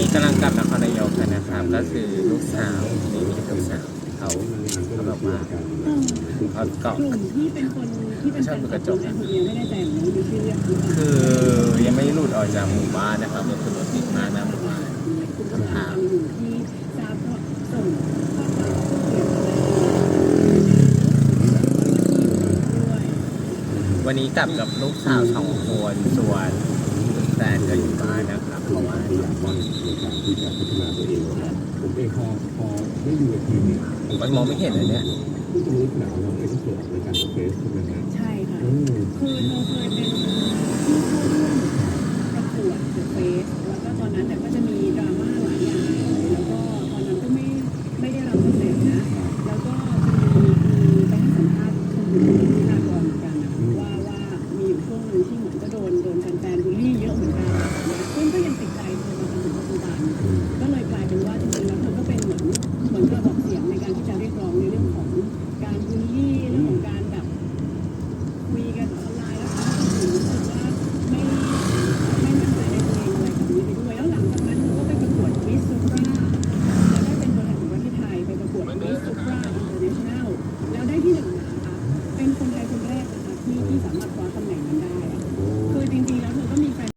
นี้กำลังกลับนครนายกกันนะครับ ก็คือลูกสาวนี่มีลูกสาวเขาเขาแบบว่าเขาเกาะกลุ่มที่เป็นคนที่เป็นแฟนคลับนะผมยังไม่ได้ใจเหมือนกันมีชื่อเรียกหรือเปล่าคือยังไม่หลุดออกจากหมู่บ้านนะครับมันคือรถติดมากนะหมู่บ้านคุณผู้ชมอยู่ที่ทราบก็ส่งข้อความเกี่ยวกับด้วยวันนี้กลับกับลูกสาวสองคนส่วนคุณแฟนก็อยู่บ้านนะครับเพราะว่าพยายามว่าในการที่จะพัฒนาตัวเองนะครับผมเองพอพอได้ดูทีมเนี่ยมันมองไม่เห็นเลยเนี่ยผู้ตรงนี้หนาวเราเอ็กซ์เพิร์ในการเฟซใช่ไหมฮะใช่ค่ะอืมคือเธอเคยเป็นผู้เข้าร่วมประกวด The Face แล้วก็ตอนนั้นเนี่ยก็จะ คกระบอกเสียงในการที่จะเรียกร้องในเรื่องของการบูลลี่เรื่องของการแบบคุยกันออนไลน์แล้วก็รู้สึกว่าไม่ไม่มั่นใจในตัวเองอะไรแบบนี้ไปด้วยแล้วหลังจากนั้นหนูก็ไปประกวดมิสซูราแล้วได้เป็นตัวแทนของประเทศไทยไปประกวดมิสซูราอินเตอร์เนชั่นแนลแล้วได้ที่หนึ่งนะคะเป็นคนแร